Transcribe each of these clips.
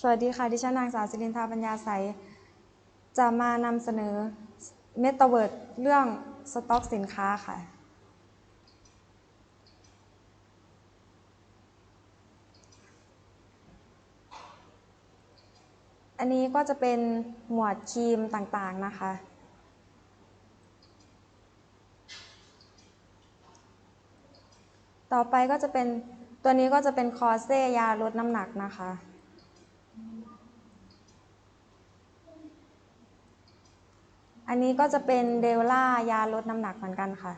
สวัสดีค่ะ ดิฉันนางสาวสิรินทาปัญญาใส จะมานำเสนอเมตาเวิร์ดเรื่องสต็อกสินค้าค่ะ อันนี้ก็จะเป็นหมวดครีมต่างๆนะคะ ต่อไปก็จะเป็นตัวนี้ก็จะเป็นคอเซยาลดน้ำหนักนะคะ อันนี้ก็จะเป็นเดลล่ายาลดน้ำหนักเหมือนกันค่ะ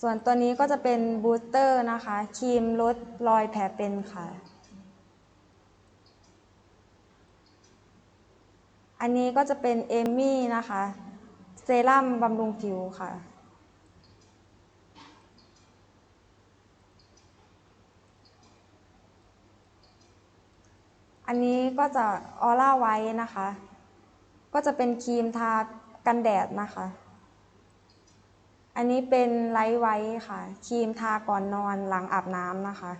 ส่วนตัวนี้ก็จะเป็นบูสเตอร์นะคะครีมลดรอยแผลเป็นค่ะ อันนี้ก็จะเป็นเอมมี่นะคะเซรั่มบำรุงผิวค่ะอันนี้ก็จะออร่าไว้นะคะ ก็จะเป็นครีมทา กันแดดนะคะ อันนี้เป็นไลท์ไว้ค่ะ ครีมทาก่อนนอนหลังอาบน้ำนะคะ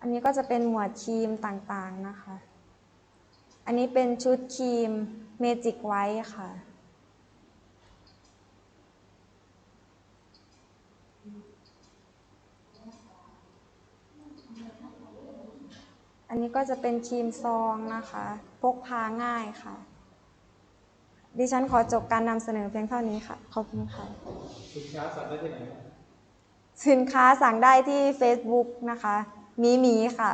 อันนี้ก็จะเป็นหมวดครีมต่างๆนะคะ อันนี้เป็นชุดครีมเมจิกไว้ค่ะ อันนี้ก็จะเป็นครีมซองนะคะ พกพาง่ายค่ะ ดิฉันขอจบการนำเสนอเพียงเท่านี้ค่ะ ขอบคุณค่ะ สินค้าสั่งได้ที่ไหนครับสินค้าสั่งได้ที่ Facebook นะคะ มีหมีค่ะ